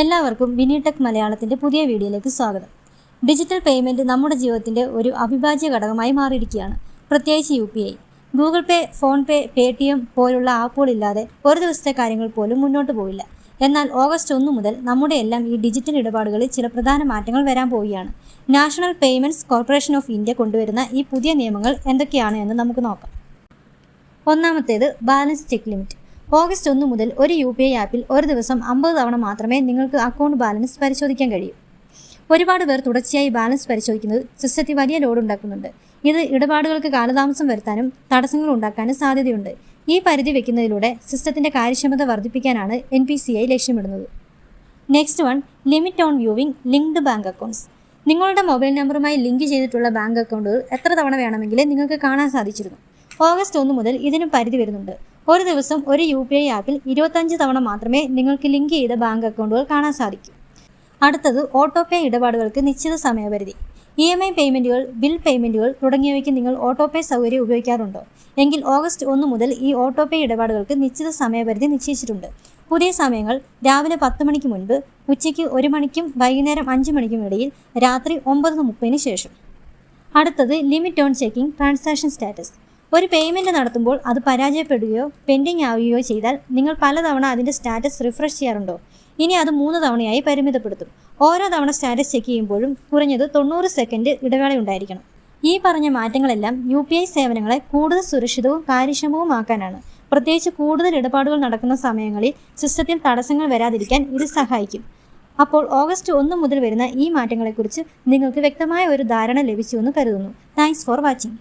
എല്ലാവർക്കും വിനിടെക് മലയാളത്തിന്റെ പുതിയ വീഡിയോയിലേക്ക് സ്വാഗതം. ഡിജിറ്റൽ പേയ്മെന്റ് നമ്മുടെ ജീവിതത്തിന്റെ ഒരു അവിഭാജ്യ ഘടകമായി മാറിയിരിക്കുകയാണ്. പ്രത്യേകിച്ച് U P I. Google Pay PhonePe Paytm പോലുള്ള ആപ്പുകളില്ലാതെ ഒരു ദിവസത്തെ കാര്യങ്ങൾ പോലും മുന്നോട്ട് പോയില്ല എന്നാൽ ഓഗസ്റ്റ് ഒന്ന് മുതൽ നമ്മുടെ എല്ലാം ഈ ഡിജിറ്റൽ ഇടപാടുകളിൽ ചില പ്രധാന മാറ്റങ്ങൾ വരാൻ പോവുകയാണ്. National payments corporation of India കൊണ്ടുവരുന്ന ഈ പുതിയ നിയമങ്ങൾ എന്തൊക്കെയാണ് എന്ന് നമുക്ക് നോക്കാം. ഒന്നാമത്തേത് ബാലൻസ് ചെക്ക് ലിമിറ്റ്. ഓഗസ്റ്റ് ഒന്ന് മുതൽ ഒരു യു ആപ്പിൽ ഒരു ദിവസം അമ്പത് തവണ മാത്രമേ നിങ്ങൾക്ക് അക്കൗണ്ട് ബാലൻസ് പരിശോധിക്കാൻ കഴിയൂ. ഒരുപാട് പേർ തുടർച്ചയായി ബാലൻസ് പരിശോധിക്കുന്നത് സിസ്റ്റത്തിൽ വലിയ ലോഡ് ഉണ്ടാക്കുന്നുണ്ട്. ഇത് ഇടപാടുകൾക്ക് കാലതാമസം വരുത്താനും തടസ്സങ്ങൾ ഉണ്ടാക്കാനും സാധ്യതയുണ്ട്. ഈ പരിധി വെക്കുന്നതിലൂടെ സിസ്റ്റത്തിന്റെ കാര്യക്ഷമത വർദ്ധിപ്പിക്കാനാണ് എൻ പി സി ഐ ലക്ഷ്യമിടുന്നത്. Next one limit on viewing linked bank accounts നിങ്ങളുടെ മൊബൈൽ നമ്പറുമായി ലിങ്ക് ചെയ്തിട്ടുള്ള ബാങ്ക് അക്കൗണ്ടുകൾ എത്ര തവണ വേണമെങ്കിലും നിങ്ങൾക്ക് കാണാൻ സാധിച്ചിരുന്നു. ഓഗസ്റ്റ് ഒന്ന് മുതൽ ഇതിനും പരിധി വരുന്നുണ്ട്. ഒരു ദിവസം ഒരു യു പി ഐ ആപ്പിൽ ഇരുപത്തഞ്ച് തവണ മാത്രമേ നിങ്ങൾക്ക് ലിങ്ക് ചെയ്ത ബാങ്ക് അക്കൗണ്ടുകൾ കാണാൻ സാധിക്കൂ. അടുത്തത് ഓട്ടോ പേ ഇടപാടുകൾക്ക് നിശ്ചിത സമയപരിധി. ഇ എം ഐ പേയ്മെന്റുകൾ ബിൽ പേയ്മെന്റുകൾ തുടങ്ങിയവയ്ക്ക് നിങ്ങൾ ഓട്ടോ പേ സൗകര്യം ഉപയോഗിക്കാറുണ്ടോ? എങ്കിൽ ഓഗസ്റ്റ് ഒന്ന് മുതൽ ഈ ഓട്ടോ പേ ഇടപാടുകൾക്ക് നിശ്ചിത സമയപരിധി നിശ്ചയിച്ചിട്ടുണ്ട്. പുതിയ സമയങ്ങൾ രാവിലെ പത്ത് മണിക്ക് മുൻപ് ഉച്ചയ്ക്ക് ഒരു മണിക്കും വൈകുന്നേരം അഞ്ച് മണിക്കും ഇടയിൽ രാത്രി ഒമ്പത് മുപ്പതിന് ശേഷം. അടുത്തത് limit on checking transaction status. ഒരു പേയ്മെന്റ് നടത്തുമ്പോൾ അത് പരാജയപ്പെടുകയോ പെൻഡിങ് ആവുകയോ ചെയ്താൽ നിങ്ങൾ പലതവണ അതിന്റെ സ്റ്റാറ്റസ് റിഫ്രഷ് ചെയ്യാറുണ്ടോ? ഇനി അത് മൂന്ന് തവണയായി പരിമിതപ്പെടുത്തും. ഓരോ തവണ സ്റ്റാറ്റസ് ചെക്ക് ചെയ്യുമ്പോഴും കുറഞ്ഞത് തൊണ്ണൂറ് സെക്കൻഡ് ഇടവേള ഉണ്ടായിരിക്കണം. ഈ പറഞ്ഞ മാറ്റങ്ങളെല്ലാം യു പി ഐ സേവനങ്ങളെ കൂടുതൽ സുരക്ഷിതവും കാര്യക്ഷമവുമാക്കാനാണ്. പ്രത്യേകിച്ച് കൂടുതൽ ഇടപാടുകൾ നടക്കുന്ന സമയങ്ങളിൽ സിസ്റ്റത്തിൽ തടസ്സങ്ങൾ വരാതിരിക്കാൻ ഇത് സഹായിക്കും. അപ്പോൾ ഓഗസ്റ്റ് ഒന്ന് മുതൽ വരുന്ന ഈ മാറ്റങ്ങളെക്കുറിച്ച് നിങ്ങൾക്ക് വ്യക്തമായ ഒരു ധാരണ ലഭിച്ചുവെന്ന് കരുതുന്നു. Thanks for watching